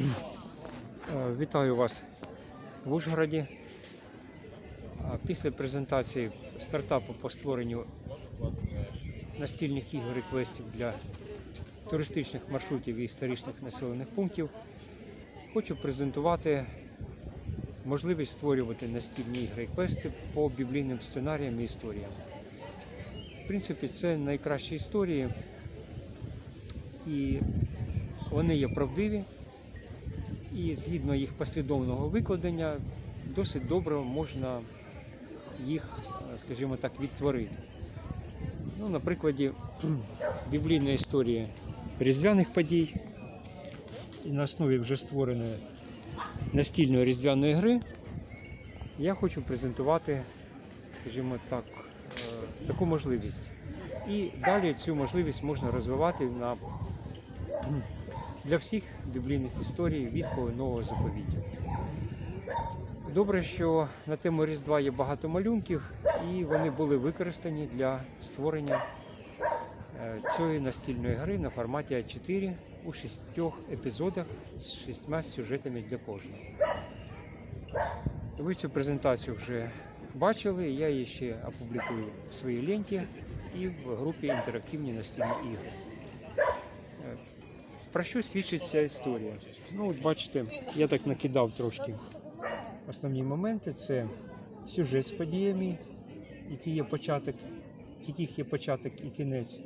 Е, Вітаю вас в Ужгороді. Після презентації стартапу по створенню настільних ігор і квестів для туристичних маршрутів і історичних населених пунктів хочу презентувати можливість створювати настільні ігри і квести по біблійним сценаріям і історіям. В принципі, це найкращі історії, і вони є правдиві і згідно їх послідовного викладення досить добре можна їх, е, скажімо так, відтворити. Ну, на прикладі біблійної історії різдвяних подій і на основі вже створеної настільної різдвяної гри я хочу презентувати, скажімо так, е, таку можливість. І далі цю можливість можна розвивати на для всіх біблійних історій відхову нового заповіту. Добре, що на тему Різдва є багато малюнків, і вони були використані для створення е, цієї настільної гри на форматі А4 у шістьох епізодах з шістьма сюжетами для кожного. Ви цю презентацію вже бачили, я її ще опублікую в своїй ленті і в групі інтерактивні настільні ігри. Про що свідчить ця історія? Ну, от бачите, я так накидав трошки основні моменти. Це сюжет з подіями, які є початок, яких є початок і кінець.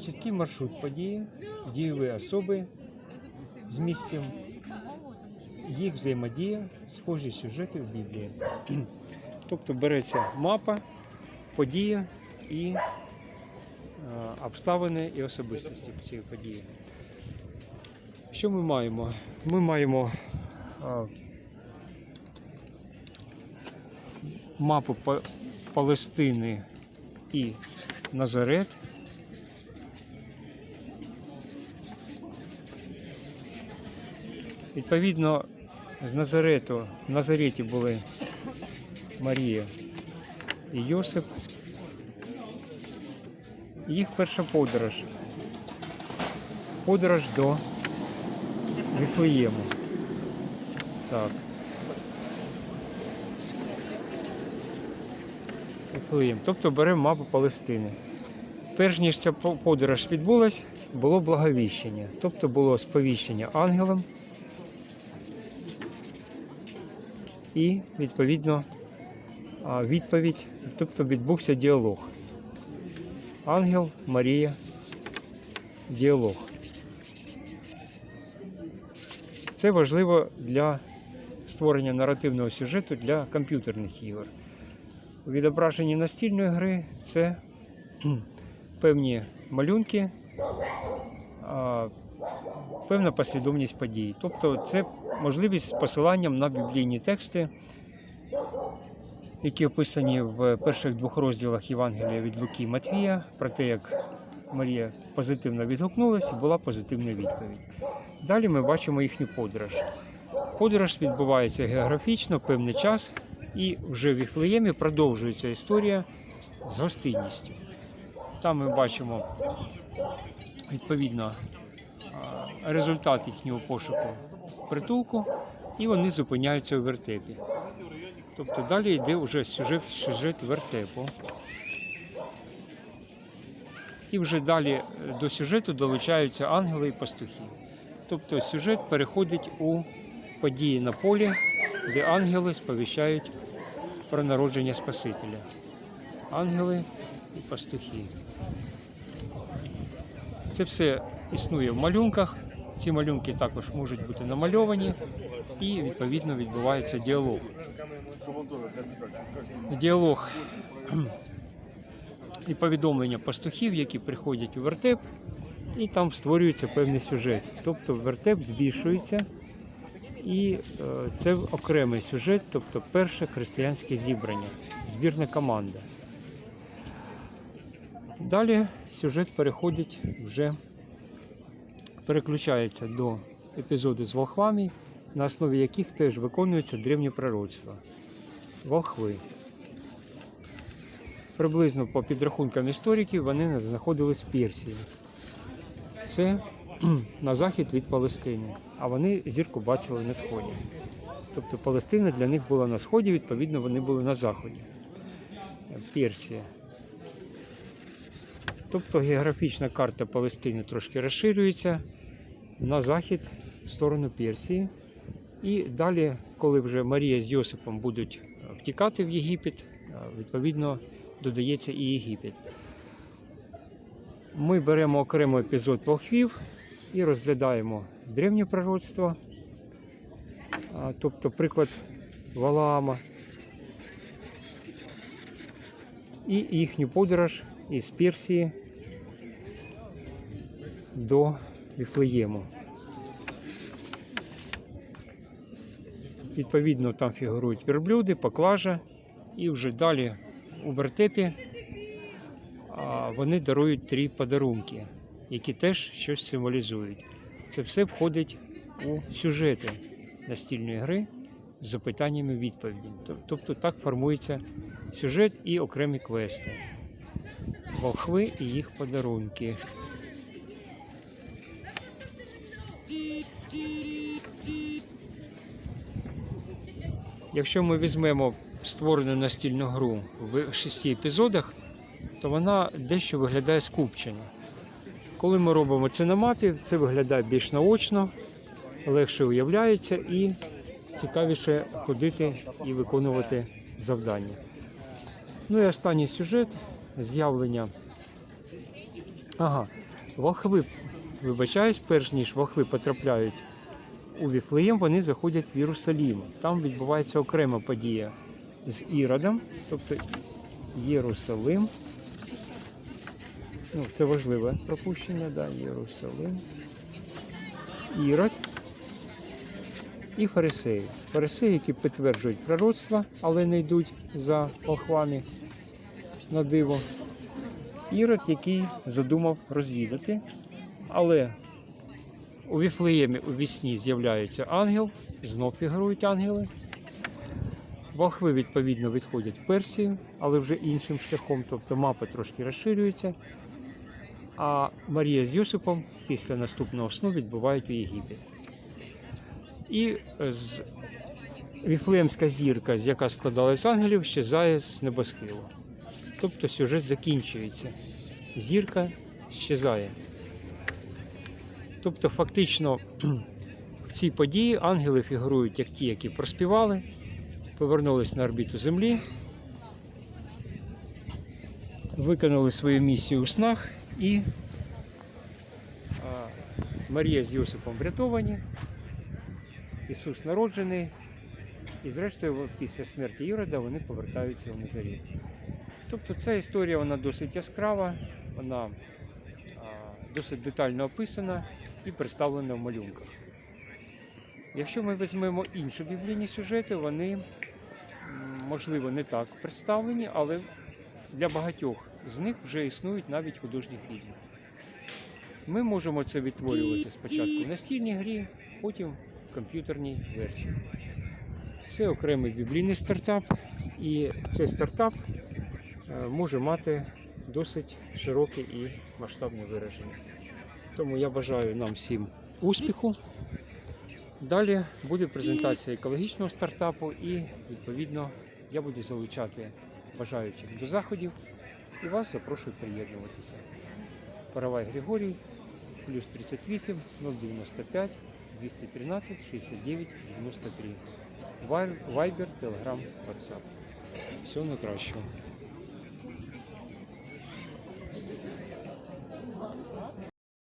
Чіткий маршрут події, дієві особи з місцем, їх взаємодія, схожі сюжети в Біблії. Тобто береться мапа, подія і обставини і особистості цієї події. Що ми маємо? Ми маємо е, мапу Палестини і Назарет. Відповідно, з Назарету в Назареті були Марія і Йосип. Їх перша подорож. Подорож до Віфлеєму. Так. Віфлеєм. Тобто беремо мапу Палестини. Перш ніж ця подорож відбулась, було благовіщення. Тобто було сповіщення ангелом і, відповідно, відповідь, тобто відбувся діалог. Ангел, Марія, діалог. Це важливо для створення наративного сюжету для комп'ютерних ігор. У настільної гри це певні малюнки, певна послідовність подій. Тобто це можливість з посиланням на біблійні тексти, які описані в перших двох розділах Євангелія від Луки і Матвія, про те, як Марія позитивно відгукнулася була позитивна відповідь. Далі ми бачимо їхню подорож. Подорож відбувається географічно певний час, і вже в Віфлеємі продовжується історія з гостинністю. Там ми бачимо відповідно результат їхнього пошуку притулку, і вони зупиняються у вертепі. Тобто далі йде вже сюжет, сюжет вертепу. І вже далі е, до сюжету долучаються ангели і пастухи. Тобто сюжет переходить у події на полі, де ангели сповіщають про народження Спасителя. Ангели і пастухи. Це все існує в малюнках. Ці малюнки також можуть бути намальовані, і відповідно відбувається діалог. Діалог і повідомлення пастухів, які приходять у вертеп, і там створюється певний сюжет. Тобто вертеп збільшується, і е, це окремий сюжет, тобто перше християнське зібрання, збірна команда. Далі сюжет переходить вже переключається до епізоду з волхвами, на основі яких теж виконуються древні пророцтва. Волхви. Приблизно по підрахункам істориків вони знаходились в Персії. Це на захід від Палестини, а вони зірку бачили на сході. Тобто Палестина для них була на сході, відповідно, вони були на заході. Персія. Тобто географічна карта Палестини трошки розширюється на захід в сторону Персії. І далі, коли вже Марія з Йосипом будуть втікати в Єгипет, відповідно додається і Єгипет. Ми беремо окремо епізод волхвів і розглядаємо древнє пророцтво, тобто приклад Валаама і їхню подорож із Персії до Віфлеєму. Відповідно, там фігурують верблюди, поклажа, і вже далі у вертепі вони дарують три подарунки, які теж щось символізують. Це все входить у сюжети настільної гри з запитаннями відповіді. Тобто так формується сюжет і окремі квести. Волхви і їх подарунки. Якщо ми візьмемо створену настільну гру в шести епізодах, то вона дещо виглядає скупчено. Коли ми робимо це на мапі, це виглядає більш наочно, легше уявляється і цікавіше ходити і виконувати завдання. Ну і останній сюжет з'явлення. Ага, волхви, вибачаюсь, перш ніж волхви потрапляють у Віфлеєм, вони заходять в Єрусалім. Там відбувається окрема подія з Іродом, тобто Єрусалим. Ну, це важливе пропущення, да, Єрусалим. Ірод і фарисеї. Фарисеї, які підтверджують пророцтва, але не йдуть за волхвами на диво. Ірод, який задумав розвідати, але у Віфлеємі у вісні з'являється ангел, знов фігурують ангели. Волхви, відповідно, відходять в Персію, але вже іншим шляхом, тобто мапа трошки розширюється. А Марія з Йосипом після наступного сну відбувають у Єгипет. І з Віфлеємська зірка, з яка складалась з ангелів, щезає з небосхилу. Тобто сюжет закінчується. Зірка щезає. Тобто, фактично, в цій події ангели фігурують як ті, які проспівали, повернулись на орбіту Землі, виконали свою місію у снах і Марія з Йосипом врятовані, Ісус народжений, і зрештою, після смерті Ірода вони повертаються в Назарі. Тобто ця історія вона досить яскрава, вона досить детально описана і представлена в малюнках. Якщо ми візьмемо інші біблійні сюжети, вони можливо не так представлені, але для багатьох з них вже існують навіть художні фільми. Ми можемо це відтворювати спочатку в настільній грі, потім в комп'ютерній версії. Це окремий біблійний стартап, і цей стартап може мати досить широке і масштабне вираження. Тому я бажаю нам всім успіху. Далі буде презентація екологічного стартапу, і відповідно я буду залучати бажаючих до заходів і вас запрошую приєднуватися. Паравай Григорій, плюс 38 095 213 69 93. Вайбер, Телеграм, WhatsApp. Всього найкращого.